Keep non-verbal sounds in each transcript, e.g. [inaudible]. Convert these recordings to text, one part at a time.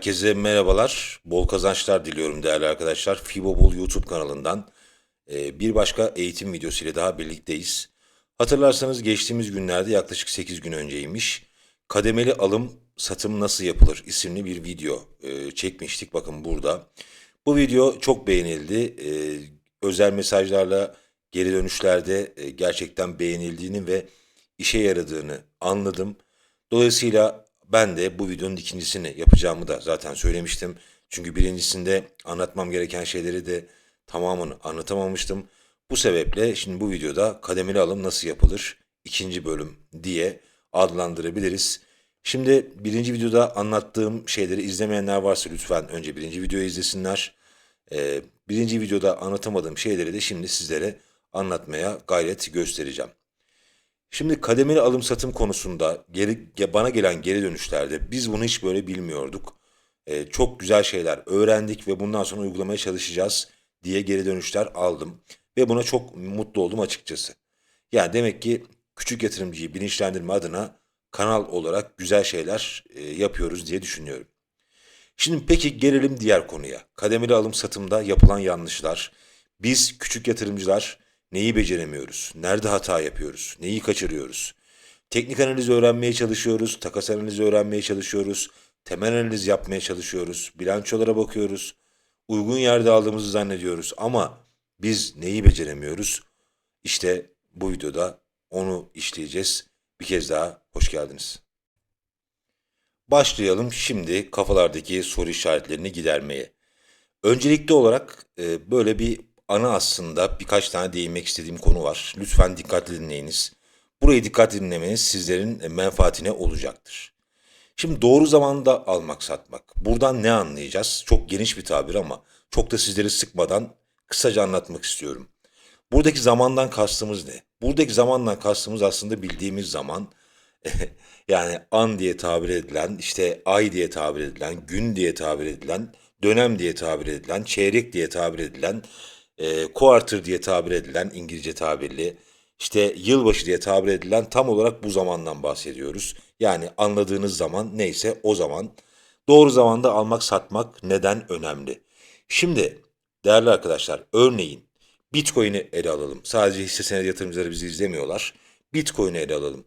Herkese merhabalar. Bol kazançlar diliyorum değerli arkadaşlar. Fibobol YouTube kanalından e, bir başka eğitim videosu ile daha birlikteyiz. Hatırlarsanız geçtiğimiz günlerde yaklaşık 8 gün önceymiş. Kademeli alım satım nasıl yapılır isimli bir video e, çekmiştik. Bakın burada. Bu video çok beğenildi. E, Özel mesajlarla geri dönüşlerde gerçekten beğenildiğini ve işe yaradığını anladım. Dolayısıyla ben de bu videonun ikincisini yapacağımı da zaten söylemiştim. Çünkü birincisinde anlatmam gereken şeyleri de tamamını anlatamamıştım. Bu sebeple şimdi bu videoda kademeli alım nasıl yapılır ikinci bölüm diye adlandırabiliriz. Şimdi birinci videoda anlattığım şeyleri izlemeyenler varsa lütfen önce birinci videoyu izlesinler. Ee, birinci videoda anlatamadığım şeyleri de şimdi sizlere anlatmaya gayret göstereceğim. Şimdi kademeli alım satım konusunda geri, ge- bana gelen geri dönüşlerde biz bunu hiç böyle bilmiyorduk. Ee, çok güzel şeyler öğrendik ve bundan sonra uygulamaya çalışacağız diye geri dönüşler aldım. Ve buna çok mutlu oldum açıkçası. Yani demek ki küçük yatırımcıyı bilinçlendirme adına kanal olarak güzel şeyler e, yapıyoruz diye düşünüyorum. Şimdi peki gelelim diğer konuya. Kademeli alım satımda yapılan yanlışlar. Biz küçük yatırımcılar neyi beceremiyoruz? Nerede hata yapıyoruz? Neyi kaçırıyoruz? Teknik analiz öğrenmeye çalışıyoruz, takas analizi öğrenmeye çalışıyoruz, temel analiz yapmaya çalışıyoruz, bilançolara bakıyoruz, uygun yerde aldığımızı zannediyoruz ama biz neyi beceremiyoruz? İşte bu videoda onu işleyeceğiz. Bir kez daha hoş geldiniz. Başlayalım şimdi kafalardaki soru işaretlerini gidermeye. Öncelikli olarak e, böyle bir ana aslında birkaç tane değinmek istediğim konu var. Lütfen dikkatli dinleyiniz. Burayı dikkatli dinlemeniz sizlerin e, menfaatine olacaktır. Şimdi doğru zamanda almak satmak. Buradan ne anlayacağız? Çok geniş bir tabir ama çok da sizleri sıkmadan kısaca anlatmak istiyorum. Buradaki zamandan kastımız ne? Buradaki zamandan kastımız aslında bildiğimiz zaman [laughs] yani an diye tabir edilen, işte ay diye tabir edilen, gün diye tabir edilen, dönem diye tabir edilen, çeyrek diye tabir edilen, e, quarter diye tabir edilen İngilizce tabirli, işte yılbaşı diye tabir edilen tam olarak bu zamandan bahsediyoruz. Yani anladığınız zaman neyse o zaman. Doğru zamanda almak satmak neden önemli? Şimdi değerli arkadaşlar örneğin Bitcoin'i ele alalım. Sadece hisse senedi yatırımcıları bizi izlemiyorlar. Bitcoin'i ele alalım.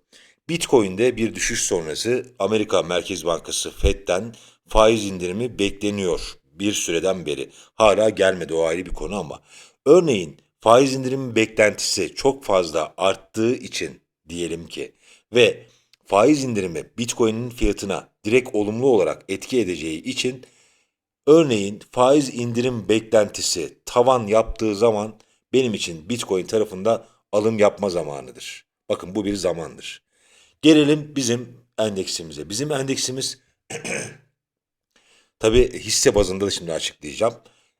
Bitcoin'de bir düşüş sonrası Amerika Merkez Bankası Fed'den faiz indirimi bekleniyor bir süreden beri. Hala gelmedi o ayrı bir konu ama. Örneğin faiz indirimi beklentisi çok fazla arttığı için diyelim ki ve faiz indirimi Bitcoin'in fiyatına direkt olumlu olarak etki edeceği için Örneğin faiz indirim beklentisi tavan yaptığı zaman benim için Bitcoin tarafında alım yapma zamanıdır. Bakın bu bir zamandır. Gelelim bizim endeksimize. Bizim endeksimiz [clears throat] tabi hisse bazında da şimdi açıklayacağım.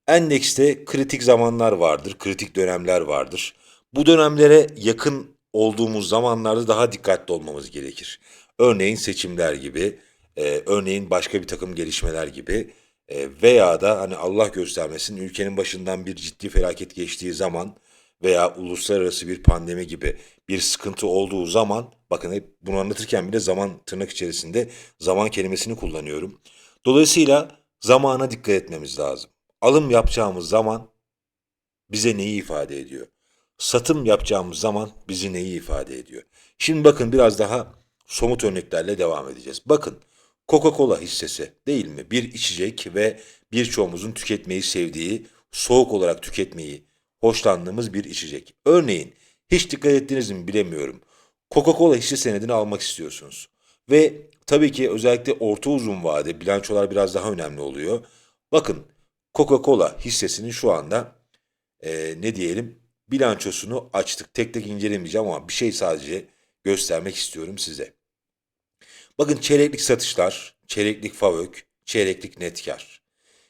Endekste kritik zamanlar vardır, kritik dönemler vardır. Bu dönemlere yakın olduğumuz zamanlarda daha dikkatli olmamız gerekir. Örneğin seçimler gibi, e, örneğin başka bir takım gelişmeler gibi e, veya da hani Allah göstermesin ülkenin başından bir ciddi felaket geçtiği zaman veya uluslararası bir pandemi gibi bir sıkıntı olduğu zaman bakın hep bunu anlatırken bile zaman tırnak içerisinde zaman kelimesini kullanıyorum. Dolayısıyla zamana dikkat etmemiz lazım. Alım yapacağımız zaman bize neyi ifade ediyor? Satım yapacağımız zaman bizi neyi ifade ediyor? Şimdi bakın biraz daha somut örneklerle devam edeceğiz. Bakın Coca-Cola hissesi değil mi? Bir içecek ve birçoğumuzun tüketmeyi sevdiği, soğuk olarak tüketmeyi hoşlandığımız bir içecek. Örneğin hiç dikkat ettiniz mi bilemiyorum. Coca-Cola hisse senedini almak istiyorsunuz. Ve tabii ki özellikle orta uzun vade bilançolar biraz daha önemli oluyor. Bakın Coca-Cola hissesinin şu anda eee, ne diyelim bilançosunu açtık. Tek tek incelemeyeceğim ama bir şey sadece göstermek istiyorum size. Bakın çeyreklik satışlar, çeyreklik FAVÖK, çeyreklik net kar.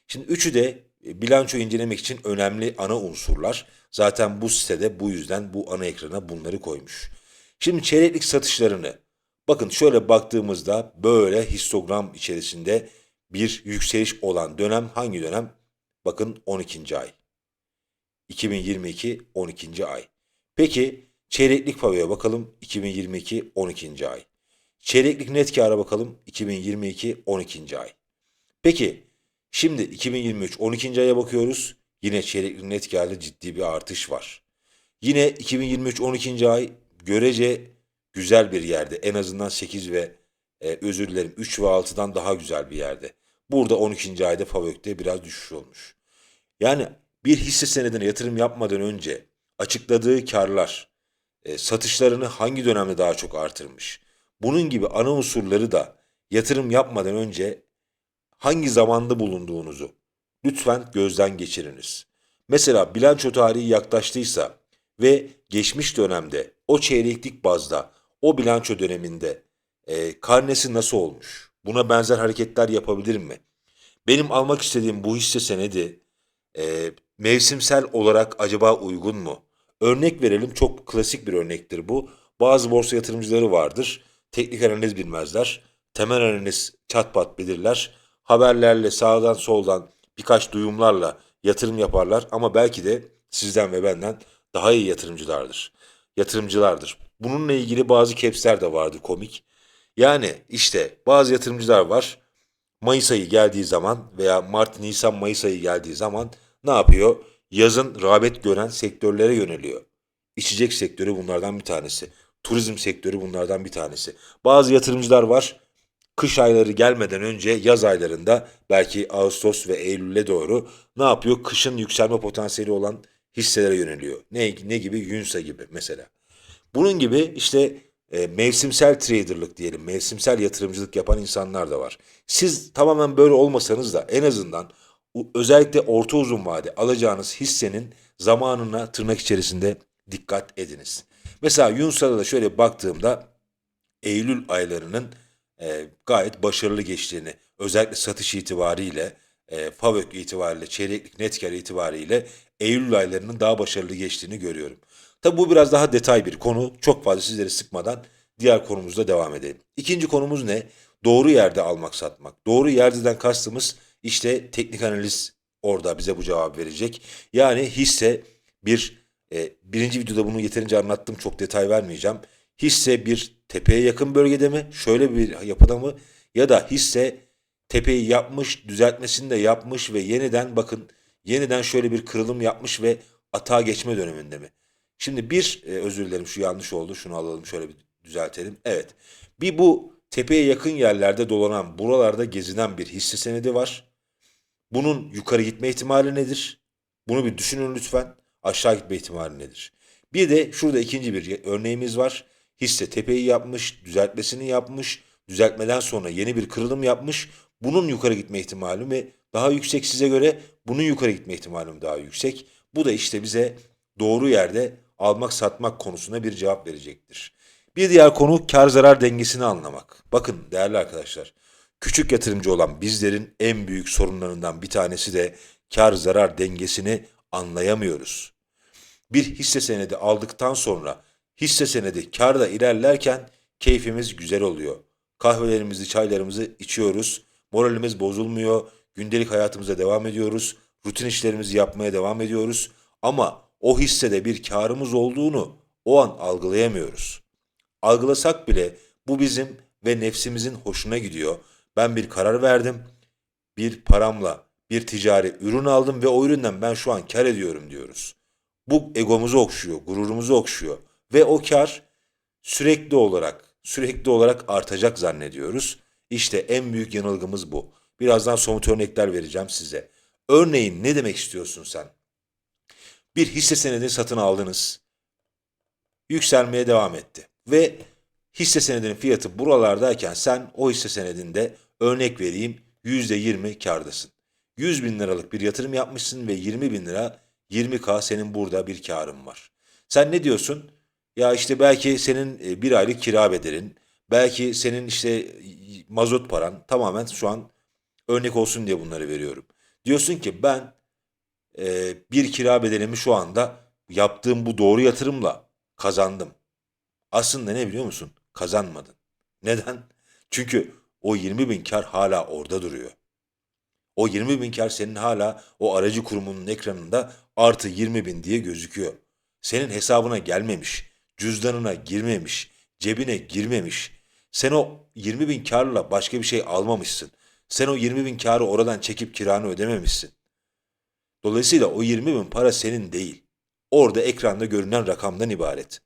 Şimdi üçü de e, bilanço incelemek için önemli ana unsurlar. Zaten bu sitede bu yüzden bu ana ekrana bunları koymuş. Şimdi çeyreklik satışlarını bakın şöyle baktığımızda böyle histogram içerisinde bir yükseliş olan dönem hangi dönem? Bakın 12. ay. 2022 12. ay. Peki çeyreklik FAVÖK'e bakalım 2022 12. ay. Çeyreklik net kâra bakalım 2022 12. ay. Peki şimdi 2023 12. aya bakıyoruz. Yine çeyrekli net karda ciddi bir artış var. Yine 2023 12. ay görece güzel bir yerde. En azından 8 ve e, özür dilerim 3 ve 6'dan daha güzel bir yerde. Burada 12. ayda Favök'te biraz düşüş olmuş. Yani bir hisse senedine yatırım yapmadan önce açıkladığı karlar, e, satışlarını hangi dönemde daha çok artırmış? Bunun gibi ana unsurları da yatırım yapmadan önce hangi zamanda bulunduğunuzu lütfen gözden geçiriniz. Mesela bilanço tarihi yaklaştıysa ve geçmiş dönemde o çeyreklik bazda o bilanço döneminde e, karnesi nasıl olmuş? Buna benzer hareketler yapabilir mi? Benim almak istediğim bu hisse senedi e, mevsimsel olarak acaba uygun mu? Örnek verelim çok klasik bir örnektir bu. Bazı borsa yatırımcıları vardır. Teknik analiz bilmezler. Temel analiz çat pat bilirler. Haberlerle sağdan soldan birkaç duyumlarla yatırım yaparlar ama belki de sizden ve benden daha iyi yatırımcılardır. Yatırımcılardır. Bununla ilgili bazı capsler de vardır komik. Yani işte bazı yatırımcılar var. Mayıs ayı geldiği zaman veya Mart, Nisan, Mayıs ayı geldiği zaman ne yapıyor? Yazın rağbet gören sektörlere yöneliyor. İçecek sektörü bunlardan bir tanesi. Turizm sektörü bunlardan bir tanesi. Bazı yatırımcılar var. Kış ayları gelmeden önce yaz aylarında belki Ağustos ve Eylül'e doğru ne yapıyor? Kışın yükselme potansiyeli olan hisselere yöneliyor. Ne, ne gibi? Yunsa gibi mesela. Bunun gibi işte e, mevsimsel traderlık diyelim, mevsimsel yatırımcılık yapan insanlar da var. Siz tamamen böyle olmasanız da en azından özellikle orta uzun vade alacağınız hissenin zamanına tırnak içerisinde dikkat ediniz. Mesela Yunsa'da da şöyle baktığımda Eylül aylarının e, gayet başarılı geçtiğini, özellikle satış itibariyle, e, FAVÖK itibariyle, çeyreklik net kar itibariyle Eylül aylarının daha başarılı geçtiğini görüyorum. Tabi bu biraz daha detay bir konu. Çok fazla sizleri sıkmadan diğer konumuzda devam edelim. İkinci konumuz ne? Doğru yerde almak satmak. Doğru yerdeden kastımız işte teknik analiz orada bize bu cevap verecek. Yani hisse bir e, birinci videoda bunu yeterince anlattım çok detay vermeyeceğim. Hisse bir tepeye yakın bölgede mi? Şöyle bir yapıda mı? Ya da hisse tepeyi yapmış, düzeltmesini de yapmış ve yeniden bakın yeniden şöyle bir kırılım yapmış ve atağa geçme döneminde mi? Şimdi bir e, özür dilerim şu yanlış oldu. Şunu alalım şöyle bir düzeltelim. Evet. Bir bu tepeye yakın yerlerde dolanan, buralarda gezinen bir hisse senedi var. Bunun yukarı gitme ihtimali nedir? Bunu bir düşünün lütfen. Aşağı gitme ihtimali nedir? Bir de şurada ikinci bir örneğimiz var. Hisse tepeyi yapmış, düzeltmesini yapmış, düzeltmeden sonra yeni bir kırılım yapmış. Bunun yukarı gitme ihtimali mi daha yüksek size göre? Bunun yukarı gitme ihtimali mi daha yüksek? Bu da işte bize doğru yerde almak satmak konusuna bir cevap verecektir. Bir diğer konu kar zarar dengesini anlamak. Bakın değerli arkadaşlar, küçük yatırımcı olan bizlerin en büyük sorunlarından bir tanesi de kar zarar dengesini anlayamıyoruz. Bir hisse senedi aldıktan sonra hisse senedi karda ilerlerken keyfimiz güzel oluyor. Kahvelerimizi, çaylarımızı içiyoruz. Moralimiz bozulmuyor. Gündelik hayatımıza devam ediyoruz. Rutin işlerimizi yapmaya devam ediyoruz. Ama o hissede bir karımız olduğunu o an algılayamıyoruz. Algılasak bile bu bizim ve nefsimizin hoşuna gidiyor. Ben bir karar verdim. Bir paramla bir ticari ürün aldım ve o üründen ben şu an kar ediyorum diyoruz. Bu egomuzu okşuyor, gururumuzu okşuyor ve o kar sürekli olarak sürekli olarak artacak zannediyoruz. İşte en büyük yanılgımız bu. Birazdan somut örnekler vereceğim size. Örneğin ne demek istiyorsun sen? Bir hisse senedini satın aldınız. Yükselmeye devam etti. Ve hisse senedinin fiyatı buralardayken sen o hisse senedinde örnek vereyim %20 kârdasın. 100 bin liralık bir yatırım yapmışsın ve 20 bin lira 20k senin burada bir karın var. Sen ne diyorsun? Ya işte belki senin e, bir aylık kira bedelin, belki senin işte mazot paran tamamen şu an örnek olsun diye bunları veriyorum. Diyorsun ki ben e, bir kira bedelimi şu anda yaptığım bu doğru yatırımla kazandım. Aslında ne biliyor musun? Kazanmadın. Neden? Çünkü o 20 bin kar hala orada duruyor. O 20 bin kar senin hala o aracı kurumunun ekranında artı 20 bin diye gözüküyor. Senin hesabına gelmemiş, cüzdanına girmemiş, cebine girmemiş. Sen o 20 bin karla başka bir şey almamışsın. Sen o 20 bin karı oradan çekip kiranı ödememişsin. Dolayısıyla o 20 bin para senin değil. Orada ekranda görünen rakamdan ibaret.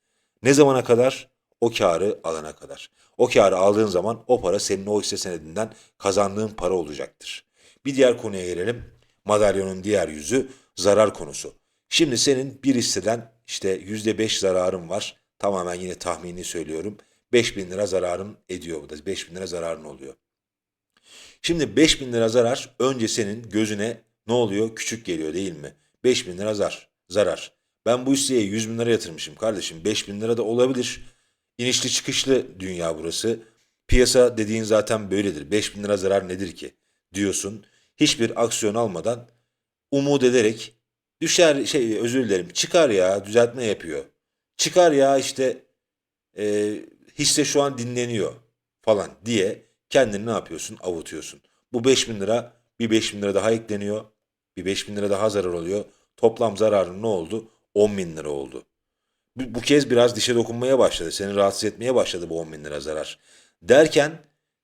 Ne zamana kadar? O karı alana kadar. O karı aldığın zaman o para senin o hisse senedinden kazandığın para olacaktır. Bir diğer konuya gelelim. Madalyonun diğer yüzü zarar konusu. Şimdi senin bir hisseden işte %5 zararın var. Tamamen yine tahmini söylüyorum. 5000 lira zararın ediyor bu da. 5000 lira zararın oluyor. Şimdi 5000 lira zarar önce senin gözüne ne oluyor? Küçük geliyor değil mi? 5000 lira zar, zarar. Ben bu hisseye 100 bin lira yatırmışım kardeşim. 5000 lira da olabilir. İnişli çıkışlı dünya burası. Piyasa dediğin zaten böyledir. 5000 lira zarar nedir ki? Diyorsun. Hiçbir aksiyon almadan umut ederek düşer şey özür dilerim çıkar ya düzeltme yapıyor. Çıkar ya işte e, hisse şu an dinleniyor falan diye kendini ne yapıyorsun? Avutuyorsun. Bu 5000 lira bir 5000 lira daha ekleniyor. Bir 5000 lira daha zarar oluyor. Toplam zararın ne oldu? 10 bin lira oldu. Bu, bu kez biraz dişe dokunmaya başladı. Seni rahatsız etmeye başladı bu 10 bin lira zarar. Derken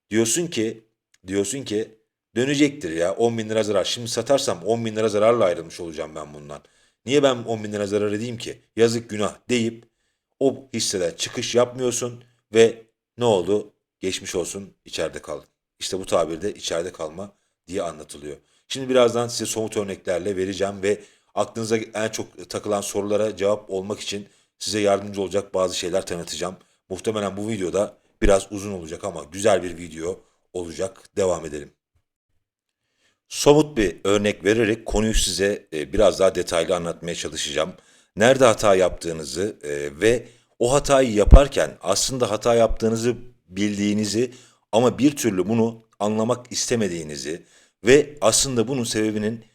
diyorsun ki diyorsun ki dönecektir ya 10 bin lira zarar. Şimdi satarsam 10 bin lira zararla ayrılmış olacağım ben bundan. Niye ben 10 bin lira zarar edeyim ki? Yazık günah deyip o hisseden çıkış yapmıyorsun ve ne oldu? Geçmiş olsun içeride kaldın. İşte bu tabirde içeride kalma diye anlatılıyor. Şimdi birazdan size somut örneklerle vereceğim ve aklınıza en çok takılan sorulara cevap olmak için size yardımcı olacak bazı şeyler tanıtacağım. Muhtemelen bu videoda biraz uzun olacak ama güzel bir video olacak. Devam edelim. Somut bir örnek vererek konuyu size e, biraz daha detaylı anlatmaya çalışacağım. Nerede hata yaptığınızı e, ve o hatayı yaparken aslında hata yaptığınızı bildiğinizi ama bir türlü bunu anlamak istemediğinizi ve aslında bunun sebebinin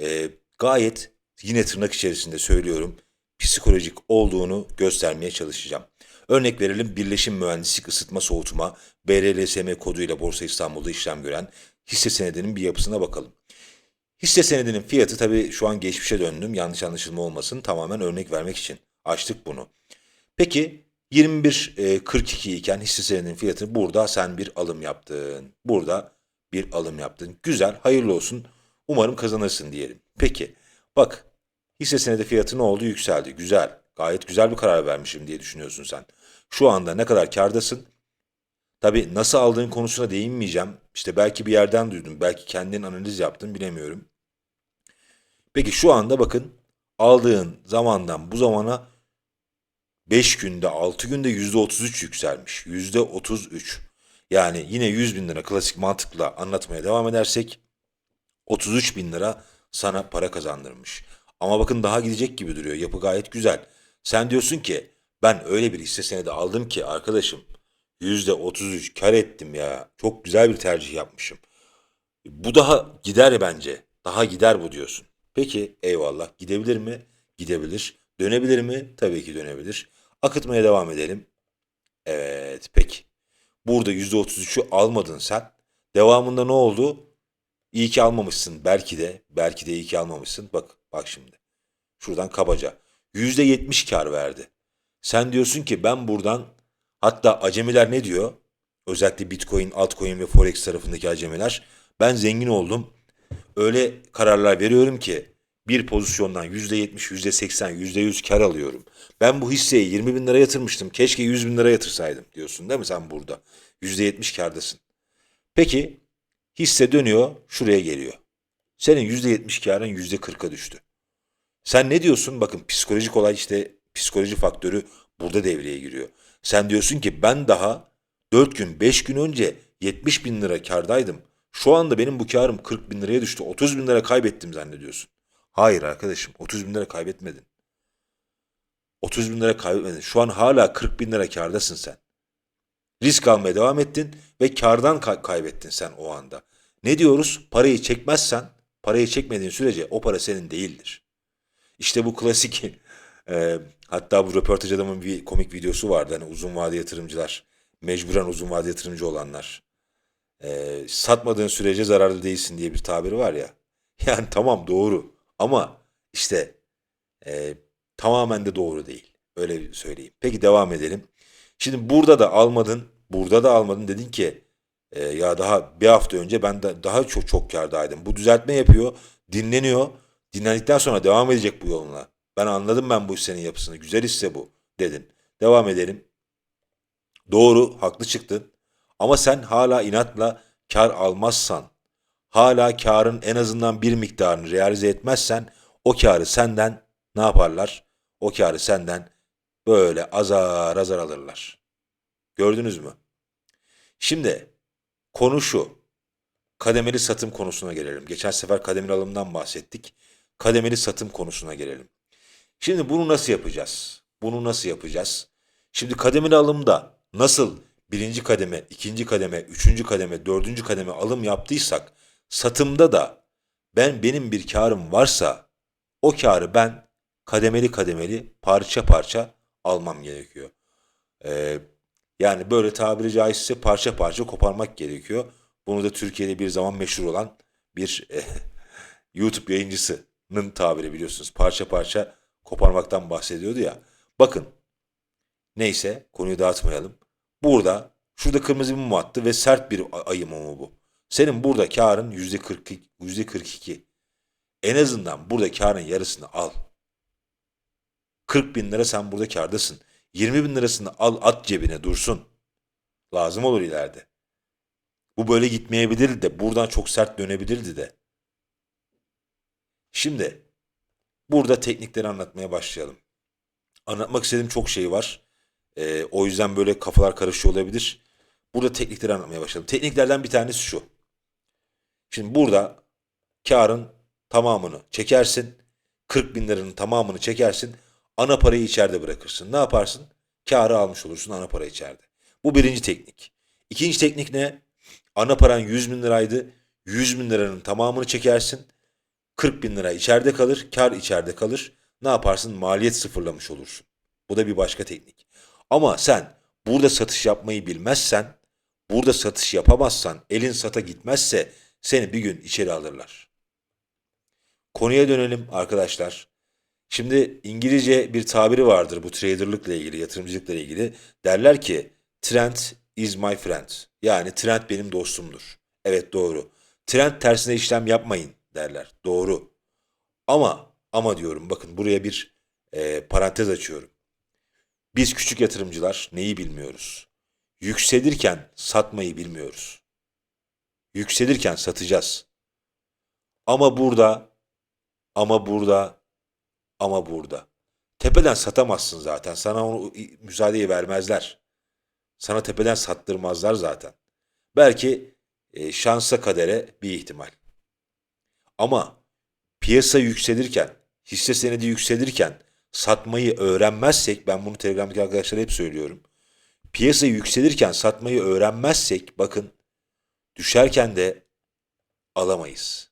e, gayet yine tırnak içerisinde söylüyorum psikolojik olduğunu göstermeye çalışacağım. Örnek verelim Birleşim Mühendislik Isıtma Soğutma BRLSM koduyla Borsa İstanbul'da işlem gören hisse senedinin bir yapısına bakalım. Hisse senedinin fiyatı tabii şu an geçmişe döndüm yanlış anlaşılma olmasın tamamen örnek vermek için açtık bunu. Peki 21.42 iken hisse senedinin fiyatı burada sen bir alım yaptın. Burada bir alım yaptın. Güzel, hayırlı olsun. Umarım kazanırsın diyelim. Peki, bak hisse senedi fiyatı ne oldu? Yükseldi. Güzel. Gayet güzel bir karar vermişim diye düşünüyorsun sen. Şu anda ne kadar kârdasın? Tabii nasıl aldığın konusuna değinmeyeceğim. İşte belki bir yerden duydum, belki kendin analiz yaptın bilemiyorum. Peki şu anda bakın aldığın zamandan bu zamana 5 günde 6 günde %33 yükselmiş. %33. Yani yine 100 bin lira klasik mantıkla anlatmaya devam edersek 33 bin lira sana para kazandırmış. Ama bakın daha gidecek gibi duruyor. Yapı gayet güzel. Sen diyorsun ki ben öyle bir hisse senedi aldım ki arkadaşım %33 kar ettim ya. Çok güzel bir tercih yapmışım. Bu daha gider bence. Daha gider bu diyorsun. Peki eyvallah. Gidebilir mi? Gidebilir. Dönebilir mi? Tabii ki dönebilir. Akıtmaya devam edelim. Evet peki. Burada %33'ü almadın sen. Devamında ne oldu? İyi ki almamışsın. Belki de. Belki de iyi ki almamışsın. Bak bak şimdi. Şuradan kabaca. %70 kar verdi. Sen diyorsun ki ben buradan hatta acemiler ne diyor? Özellikle Bitcoin, altcoin ve Forex tarafındaki acemiler. Ben zengin oldum. Öyle kararlar veriyorum ki bir pozisyondan %70, %80, %100 kar alıyorum. Ben bu hisseyi 20 bin lira yatırmıştım. Keşke 100 bin lira yatırsaydım diyorsun değil mi sen burada? %70 kardasın. Peki hisse dönüyor şuraya geliyor. Senin %70 karın %40'a düştü. Sen ne diyorsun? Bakın psikolojik olay işte psikoloji faktörü burada devreye giriyor. Sen diyorsun ki ben daha 4 gün 5 gün önce 70 bin lira kardaydım. Şu anda benim bu karım 40 bin liraya düştü. 30 bin lira kaybettim zannediyorsun. Hayır arkadaşım 30 bin lira kaybetmedin. 30 bin lira kaybetmedin. Şu an hala 40 bin lira kardasın sen. Risk almaya devam ettin ve kardan kay- kaybettin sen o anda. Ne diyoruz? Parayı çekmezsen, parayı çekmediğin sürece o para senin değildir. İşte bu klasik, [laughs] e, hatta bu röportaj adamın bir komik videosu vardı. Hani uzun vade yatırımcılar, mecburen uzun vade yatırımcı olanlar. E, satmadığın sürece zararlı değilsin diye bir tabiri var ya. [laughs] Yani tamam doğru ama işte e, tamamen de doğru değil. Öyle söyleyeyim. Peki devam edelim. Şimdi burada da almadın, burada da almadın dedin ki Ee, ya daha bir hafta önce ben de daha çok çok kârdaydım. Bu düzeltme yapıyor, dinleniyor. Dinlendikten sonra devam edecek bu yoluna. Ben anladım ben bu hissenin yapısını. Güzel hisse bu dedin. Devam edelim. Doğru, haklı çıktın. Ama sen hala inatla kar almazsan, hala karın en azından bir miktarını realize etmezsen o karı senden ne yaparlar? O karı senden böyle azar azar alırlar. Gördünüz mü? Şimdi konu şu. Kademeli satım konusuna gelelim. Geçen sefer kademeli alımdan bahsettik. Kademeli satım konusuna gelelim. Şimdi bunu nasıl yapacağız? Bunu nasıl yapacağız? Şimdi kademeli alımda nasıl birinci kademe, ikinci kademe, üçüncü kademe, dördüncü kademe alım yaptıysak satımda da ben benim bir karım varsa o karı ben kademeli kademeli parça parça almam gerekiyor. Ee, yani böyle tabiri caizse parça parça koparmak gerekiyor. Bunu da Türkiye'de bir zaman meşhur olan bir eh, [laughs] YouTube yayıncısının tabiri biliyorsunuz. Parça parça koparmaktan bahsediyordu ya. Bakın neyse konuyu dağıtmayalım. Burada şurada kırmızı mum attı ve sert bir ayı mumu bu. Senin burada karın yüzde 42, yüzde 42. En azından burada karın yarısını al. 40 bin lira sen burada kârdasın. 20 bin lirasını al at cebine dursun. Lazım olur ileride. Bu böyle gitmeyebilirdi de buradan çok sert dönebilirdi de. Şimdi burada teknikleri anlatmaya başlayalım. Anlatmak istediğim çok şey var. Ee, o yüzden böyle kafalar karışıyor olabilir. Burada teknikleri anlatmaya başlayalım. Tekniklerden bir tanesi şu. Şimdi burada karın tamamını çekersin. 40 bin liranın tamamını çekersin. Ana parayı içeride bırakırsın. Ne yaparsın? Karı almış olursun ana para içeride. Bu birinci teknik. İkinci teknik ne? Ana paran 100 bin liraydı. 100 bin liranın tamamını çekersin. 40 bin lira içeride kalır. Kar içeride kalır. Ne yaparsın? Maliyet sıfırlamış olursun. Bu da bir başka teknik. Ama sen burada satış yapmayı bilmezsen, burada satış yapamazsan, elin sata gitmezse seni bir gün içeri alırlar. Konuya dönelim arkadaşlar. Şimdi İngilizce bir tabiri vardır bu traderlıkla ilgili, yatırımcılıkla ilgili. Derler ki trend is my friend. Yani trend benim dostumdur. Evet doğru. Trend tersine işlem yapmayın derler. Doğru. Ama ama diyorum bakın buraya bir e, parantez açıyorum. Biz küçük yatırımcılar neyi bilmiyoruz? Yükselirken satmayı bilmiyoruz. Yükselirken satacağız. Ama burada, ama burada, ama burada. Tepeden satamazsın zaten. Sana onu müsaadeyi vermezler. Sana tepeden sattırmazlar zaten. Belki e, şansa kadere bir ihtimal. Ama piyasa yükselirken, hisse senedi yükselirken satmayı öğrenmezsek, ben bunu Telegram'daki arkadaşlara hep söylüyorum. Piyasa yükselirken satmayı öğrenmezsek, bakın düşerken de alamayız.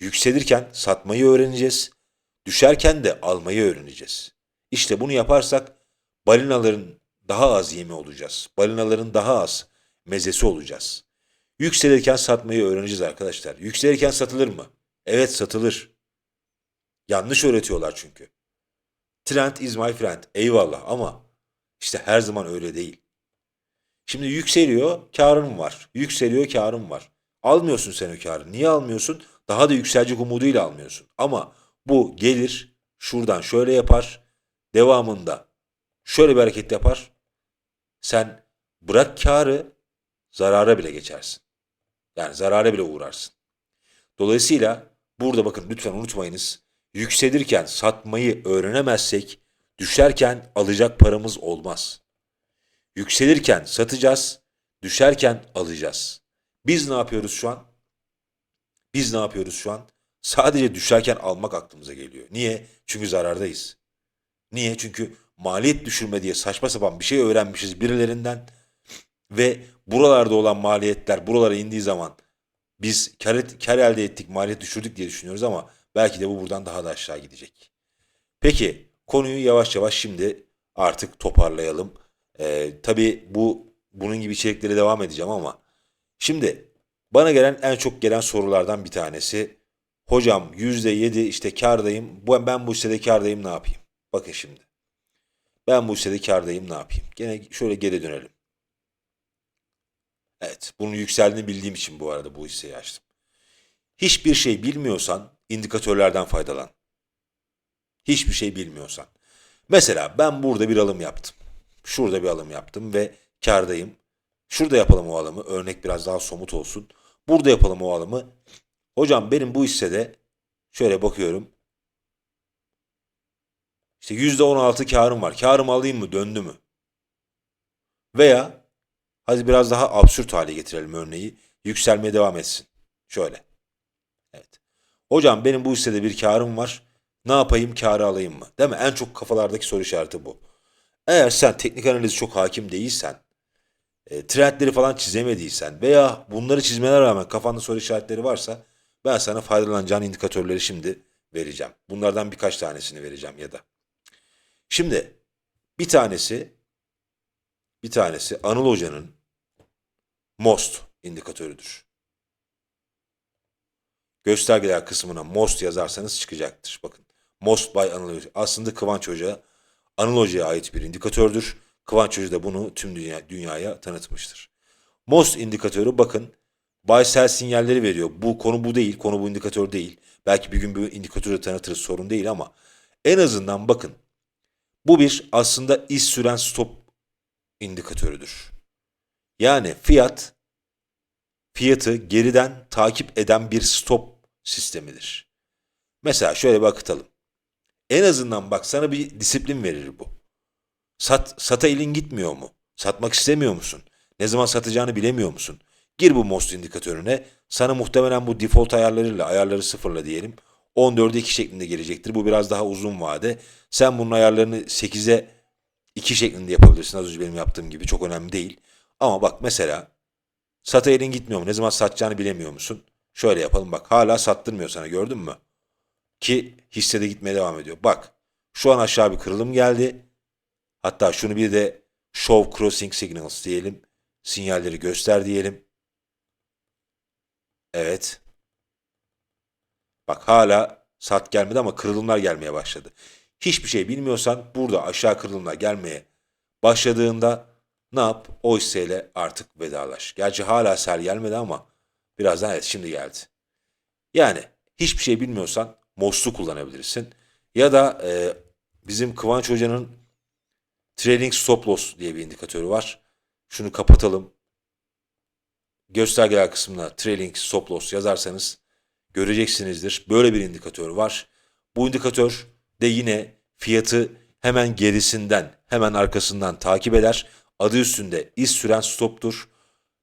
Yükselirken satmayı öğreneceğiz, düşerken de almayı öğreneceğiz. İşte bunu yaparsak balinaların daha az yemi olacağız. Balinaların daha az mezesi olacağız. Yükselirken satmayı öğreneceğiz arkadaşlar. Yükselirken satılır mı? Evet satılır. Yanlış öğretiyorlar çünkü. Trend is my friend. Eyvallah ama işte her zaman öyle değil. Şimdi yükseliyor, karın var. Yükseliyor, karın var. Almıyorsun sen o karı. Niye almıyorsun? Daha da yükselecek umuduyla almıyorsun. Ama bu gelir, şuradan şöyle yapar, devamında şöyle bir hareket yapar. Sen bırak karı, zarara bile geçersin. Yani zarara bile uğrarsın. Dolayısıyla burada bakın lütfen unutmayınız. Yükselirken satmayı öğrenemezsek düşerken alacak paramız olmaz. Yükselirken satacağız, düşerken alacağız. Biz ne yapıyoruz şu an? Biz ne yapıyoruz şu an? Sadece düşerken almak aklımıza geliyor. Niye? Çünkü zarardayız. Niye? Çünkü maliyet düşürme diye saçma sapan bir şey öğrenmişiz birilerinden ve buralarda olan maliyetler buralara indiği zaman biz kar, kar elde ettik, maliyet düşürdük diye düşünüyoruz ama belki de bu buradan daha da aşağı gidecek. Peki konuyu yavaş yavaş şimdi artık toparlayalım. Ee, tabii bu bunun gibi içeriklere devam edeceğim ama şimdi bana gelen en çok gelen sorulardan bir tanesi hocam %7 işte kârdayım bu ben bu hissede kârdayım ne yapayım? Bakın şimdi ben bu hissede kârdayım ne yapayım? Gene şöyle geri dönelim. Evet, bunun yükseldiğini bildiğim için bu arada bu hisseyi açtım. Hiçbir şey bilmiyorsan indikatörlerden faydalan. Hiçbir şey bilmiyorsan. Mesela ben burada bir alım yaptım. Şurada bir alım yaptım ve kârdayım. Şurada yapalım o alımı. Örnek biraz daha somut olsun. Burada yapalım o alımı. Hocam benim bu hissede şöyle bakıyorum. İşte %16 karım var. Karımı alayım mı? Döndü mü? Veya hadi biraz daha absürt hale getirelim örneği. Yükselmeye devam etsin. Şöyle. Evet. Hocam benim bu hissede bir karım var. Ne yapayım karı alayım mı? Değil mi? En çok kafalardaki soru işareti bu. Eğer sen teknik analiz çok hakim değilsen, e, trendleri falan çizemediysen veya bunları çizmene rağmen kafanda soru işaretleri varsa ben sana faydalanacağın indikatörleri şimdi vereceğim. Bunlardan birkaç tanesini vereceğim ya da. Şimdi bir tanesi bir tanesi Anıl Hoca'nın MOST indikatörüdür. Göstergeler kısmına MOST yazarsanız çıkacaktır. Bakın MOST by Anıl Hoca. Aslında Kıvanç Hoca Anıl Hoca'ya ait bir indikatördür. Kıvanç Hoca da bunu tüm dünya, dünyaya tanıtmıştır. MOST indikatörü bakın buy sell sinyalleri veriyor. Bu konu bu değil. Konu bu indikatör değil. Belki bir gün bu indikatörü tanıtırız sorun değil ama en azından bakın bu bir aslında iz süren stop indikatörüdür. Yani fiyat fiyatı geriden takip eden bir stop sistemidir. Mesela şöyle bir akıtalım. En azından bak sana bir disiplin verir bu. Sat, sata elin gitmiyor mu? Satmak istemiyor musun? Ne zaman satacağını bilemiyor musun? Gir bu MOST indikatörüne. Sana muhtemelen bu default ayarlarıyla ayarları sıfırla diyelim. 14'e 2 şeklinde gelecektir. Bu biraz daha uzun vade. Sen bunun ayarlarını 8'e 2 şeklinde yapabilirsin. Az önce benim yaptığım gibi çok önemli değil. Ama bak mesela sata elin gitmiyor mu? Ne zaman satacağını bilemiyor musun? Şöyle yapalım bak hala sattırmıyor sana gördün mü? Ki hissede gitmeye devam ediyor. Bak şu an aşağı bir kırılım geldi. Hatta şunu bir de show crossing signals diyelim. Sinyalleri göster diyelim. Evet. Bak hala sat gelmedi ama kırılımlar gelmeye başladı. Hiçbir şey bilmiyorsan burada aşağı kırılımlar gelmeye başladığında ne yap? O hisseyle artık vedalaş. Gerçi hala sel gelmedi ama birazdan evet şimdi geldi. Yani hiçbir şey bilmiyorsan MOS'u kullanabilirsin. Ya da e, bizim Kıvanç Hoca'nın Trailing Stop Loss diye bir indikatörü var. Şunu kapatalım. Göstergeler kısmına Trailing Stop Loss yazarsanız göreceksinizdir. Böyle bir indikatör var. Bu indikatör de yine fiyatı hemen gerisinden, hemen arkasından takip eder. Adı üstünde iz süren stoptur.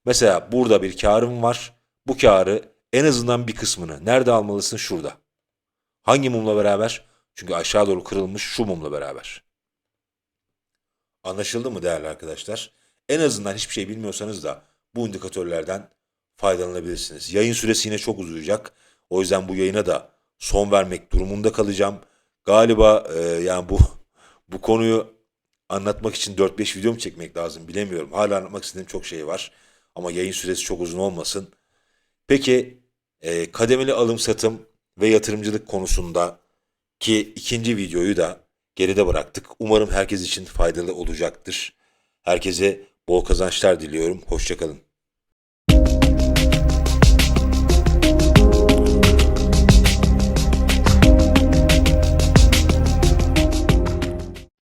Mesela burada bir karım var. Bu karı en azından bir kısmını nerede almalısın? Şurada. Hangi mumla beraber? Çünkü aşağı doğru kırılmış şu mumla beraber. Anlaşıldı mı değerli arkadaşlar? En azından hiçbir şey bilmiyorsanız da bu indikatörlerden faydalanabilirsiniz. Yayın süresi yine çok uzayacak. O yüzden bu yayına da son vermek durumunda kalacağım. Galiba e, yani bu [laughs] bu konuyu anlatmak için 4-5 video mu çekmek lazım bilemiyorum. Hala anlatmak istediğim çok şey var. Ama yayın süresi çok uzun olmasın. Peki e, kademeli alım satım ve yatırımcılık konusunda ki ikinci videoyu da geride bıraktık. Umarım herkes için faydalı olacaktır. Herkese bol kazançlar diliyorum. Hoşçakalın.